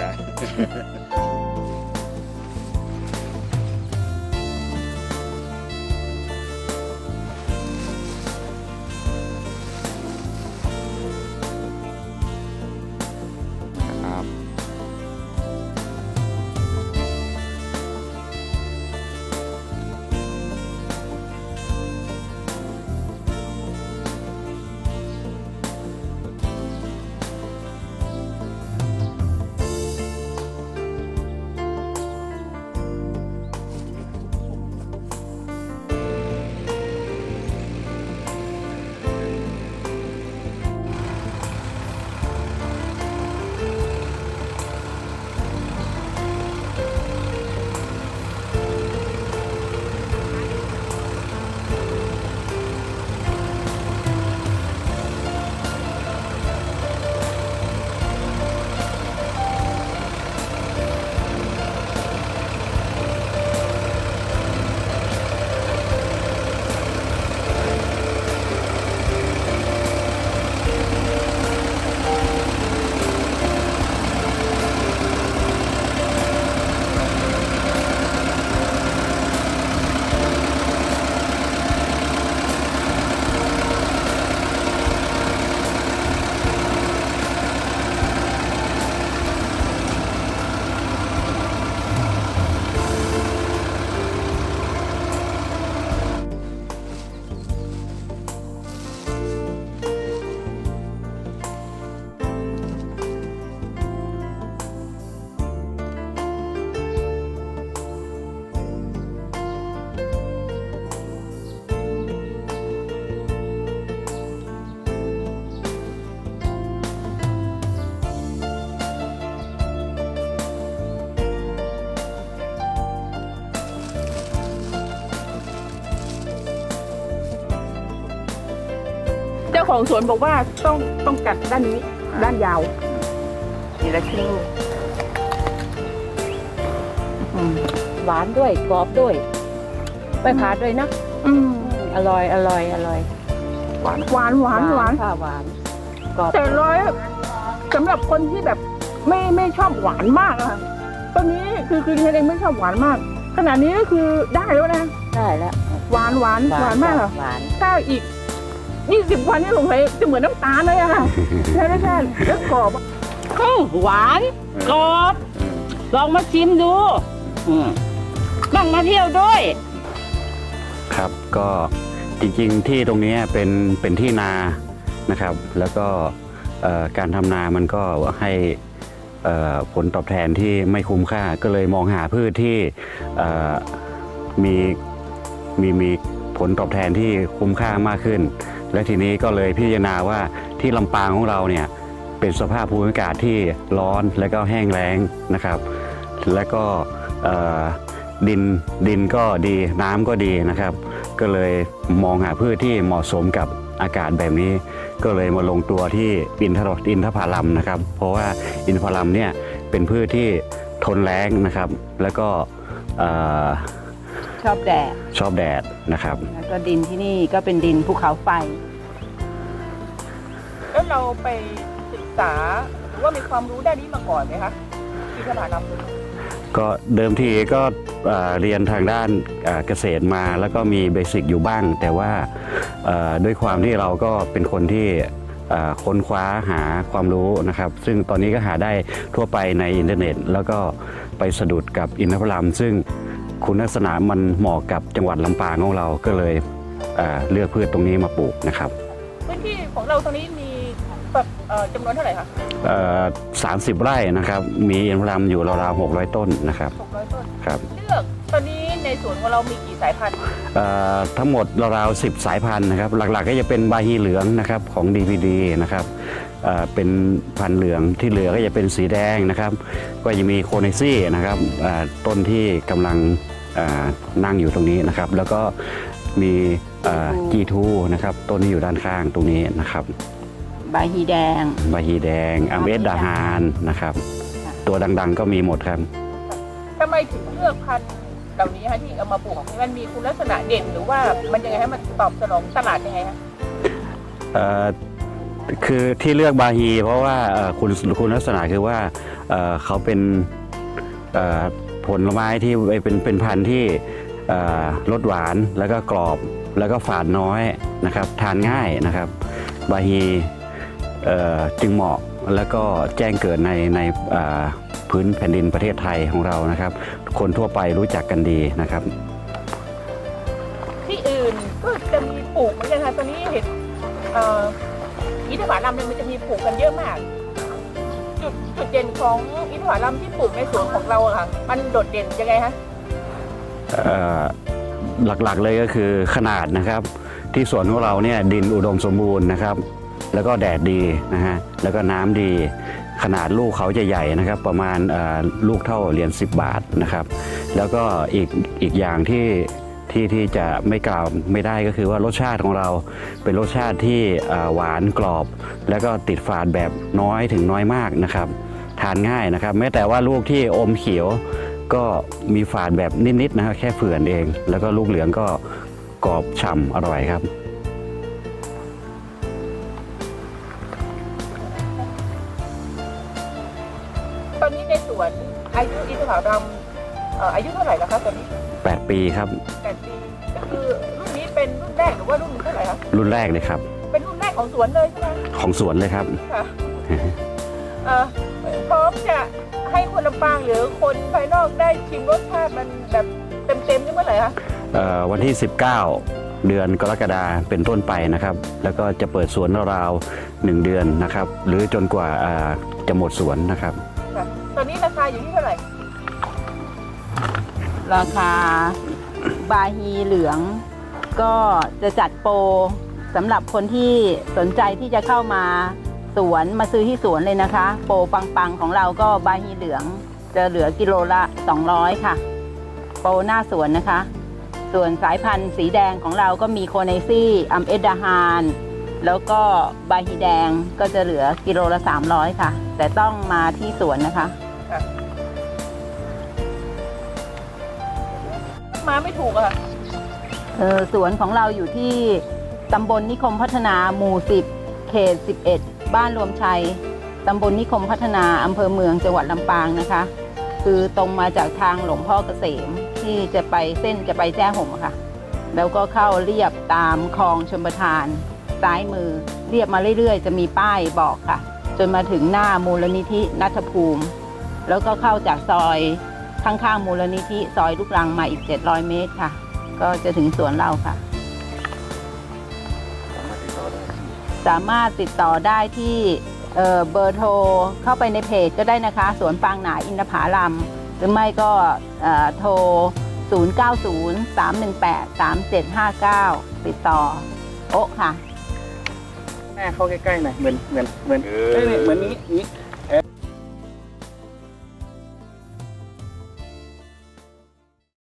ครัาของสวนบอกว่าต้องต้องกัดด้านนี้ด้านยาวนี่ละครึ่งลูกอืมหวานด้วยกรอบด้วยไม่ผ่าดด้วยนะอืมอร่อยอร่อยอร่อยหวานหวานหวานหวานค่ะหวานกรอบแต่ร้อยสำหรับคนที่แบบไม่ไม่ชอบหวานมากอะค่ะตอนนี้คือคือดิฉันเองไม่ชอบหวานมาก ขนาดนี้ก็คือได้แล้วนะได้แล้วหวานหวานหวานมากอะหวานถ้าอีก ยี่สิบวันนี่สงสัยจะเหมือนน้ำตาลเลยอะค่ะใช่ใช่ใช่แล้วกรอบอะอืมหวานกรอบ ลองมาชิมดูอืมต้องมาเที่ยวด้วย ครับก็จริงๆที่ตรงนี้เป็นเป็นที่นานะครับ แล้วก็เอ่อการทำนามันก็ให้เอ่อผลตอบแทนที่ไม่คุ้มค่า ก็เลยมองหาพืชที่เอ่อมีมีมีผลตอบแทนที่คุ้มค่ามากขึ้น และทีนี้ก็เลยพิจารณาว่าที่ลำปางของเราเนี่ยเป็นสภาพภูมิอากาศที่ร้อนและก็แห้งแล้งนะครับ และก็ดินดินก็ดีน้ำก็ดีนะครับ ก็เลยมองหาพืชที่เหมาะสมกับอากาศแบบนี้ ก็เลยมาลงตัวที่อินทรอินทผลัมนะครับ เพราะว่าอินทผลัมเนี่ยเป็นพืชที่ทนแล้งนะครับ แล้วก็ ชอบแดดชอบแดดนะครับ แล้วก็ดินที่นี่ก็เป็นดินภูเขาไฟ แล้วเราไปศึกษาหรือว่ามีความรู้ด้านนี้มาก่อนไหมคะที่ขนาดนำก็เดิมทีก็เอ่อเรียนทางด้านเอ่อเกษตรมาแล้วก็มีเบสิกอยู่บ้าง แต่ว่าเอ่อด้วยความที่เราก็เป็นคนที่เอ่อค้นคว้าหาความรู้นะครับ ซึ่งตอนนี้ก็หาได้ทั่วไปในอินเทอร์เน็ต แล้วก็ไปสะดุดกับอินทผลัมซึ่ง คุณลักษณะมันเหมาะกับจังหวัดลำปางของเราก็เลยเอ่อเลือกพืชตรงนี้มาปลูกนะครับพื้นที่ของเราตรงนี้มีแบบเอ่อจำนวนเท่าไหร่คะเอ่อ30 ไร่นะครับ มีอินทผลัมอยู่ราวๆ600 ต้นนะครับ600 ต้น ครับเลือกตอนนี้ในสวนของเรามีกี่สายพันธุ์เอ่อทั้งหมดราวๆ10 สายพันธุ์นะครับ หลักๆก็จะเป็นบาฮีเหลืองนะครับของ DPD นะครับ เอ่อเป็นพันธุ์เหลืองที่เหลือก็จะเป็นสีแดงนะครับ ก็จะมีโคเนซี่นะครับเอ่อต้นที่กำลังเอ่อนั่งอยู่ตรงนี้นะครับ แล้วก็มีจีทูนะครับต้นที่อยู่ด้านข้างตรงนี้นะครับใบฮีแดงบาฮีแดงอเมสดาฮานนะครับค่ะตัวดังๆก็มีหมดครับทำไมถึงเลือกพันธุ์เหล่านี้คะที่เอามาปลูกมันมีคุณลักษณะเด่นหรือว่ามันยังไงให้มันตอบสนองตลาดยังไงคะเอ่อ คือที่เลือกบาฮีเพราะว่าคุณคุณลักษณะคือว่าเขาเป็นผลไม้ที่เป็นเป็นพันธุ์ที่รสหวานแล้วก็กรอบแล้วก็ฝาดน้อยนะครับ ทานง่ายนะครับ บาฮีจึงเหมาะแล้วก็แจ้งเกิดในในพื้นแผ่นดินประเทศไทยของเรานะครับ คนทั่วไปรู้จักกันดีนะครับ ที่อื่นก็จะมีปลูกเหมือนกันค่ะตอนนี้เห็น อินทผลัมเนี่ยมันจะมีปลูกกันเยอะมาก จุดจุดเด่นของอินทผลัมที่ปลูกในสวนของเราอะค่ะ มันโดดเด่นยังไงคะเอ่อหลักๆเลยก็คือขนาดนะครับ ที่สวนของเราเนี่ยดินอุดมสมบูรณ์นะครับ แล้วก็แดดดีนะฮะแล้วก็น้ำดี ขนาดลูกเขาจะใหญ่นะครับ ประมาณเอ่อลูกเท่าเหรียญ10 บาทนะครับ แล้วก็อีกอีกอย่างที่ ที่ที่จะไม่กล่าวไม่ได้ก็คือว่ารสชาติของเราเป็นรสชาติที่หวานกรอบ แล้วก็ติดฝาดแบบน้อยถึงน้อยมากนะครับ ทานง่ายนะครับแม้แต่ว่าลูกที่อมเขียวก็มีฝาดแบบนิดๆนะครับแค่เฝื่อนเอง แล้วก็ลูกเหลืองก็กรอบฉ่ำอร่อยครับตอนนี้ในสวนอายุอินทผลัม เอ่ออายุเท่าไหร่แล้วคะตอนนี้8 ปีครับ แปดปีก็คือรุ่นนี้เป็นรุ่นแรกหรือว่ารุ่นเท่าไหร่คะรุ่นแรกเลยครับ เป็นรุ่นแรกของสวนเลยใช่ไหมของสวนเลยครับ ค่ะเอ่อพร้อมจะให้คนลำปางหรือคนภายนอกได้ชิมรสชาติมันแบบเต็มๆนี่เมื่อไหร่คะเอ่อวันที่ 19 เดือนกรกฎาเป็นต้นไปนะครับ แล้วก็จะเปิดสวนราวๆหนึ่งเดือนนะครับ หรือจนกว่าอ่าจะหมดสวนนะครับ ค่ะตอนนี้ราคาอยู่ที่เท่าไหร่ ราคาบาฮีเหลือง ก็จะจัดโปรสำหรับคนที่สนใจที่จะเข้ามาสวนมาซื้อที่สวนเลยนะคะ โปรปังๆของเราก็บาฮีเหลือง จะเหลือกิโลละ 200 ค่ะ โปรหน้าสวนนะคะ ส่วนสายพันธุ์สีแดงของเราก็มีโคเนซี่อัมเอดาฮานแล้วก็บาฮีแดงก็จะเหลือกิโลละ 300 ค่ะ แต่ต้องมาที่สวนนะคะ มาไม่ถูกอะเออสวนของเราอยู่ที่ตำบลนิคมพัฒนาหมู่ 10 เขต 11 บ้านรวมชัย ตำบลนิคมพัฒนาอำเภอเมืองจังหวัดลำปางนะคะ คือตรงมาจากทางหลวงพ่อเกษมที่จะไปเส้นจะไปแจ้ห่มอะค่ะ แล้วก็เข้าเรียบตามคลองชมประทาน ซ้ายมือเรียบมาเรื่อยๆ จะมีป้ายบอกค่ะ จนมาถึงหน้ามูลนิธินัทภูมิ แล้วก็เข้าจากซอย ข้างๆมูลนิธิซอยลูกรังมาอีก 700 เมตรค่ะ ก็จะถึงสวนเราค่ะ สามารถติดต่อได้ที่เอ่อเบอร์โทรเข้าไปในเพจก็ได้นะคะ สวนปางหนาอินทผาลัมหรือไม่ก็เอ่อโทร 0903183759 ติดต่อ โอ๊ะค่ะหน้าเข้าใกล้ๆหน่อยเหมือนเหมือนเหมือนเอ้ยเหมือนนี้นี้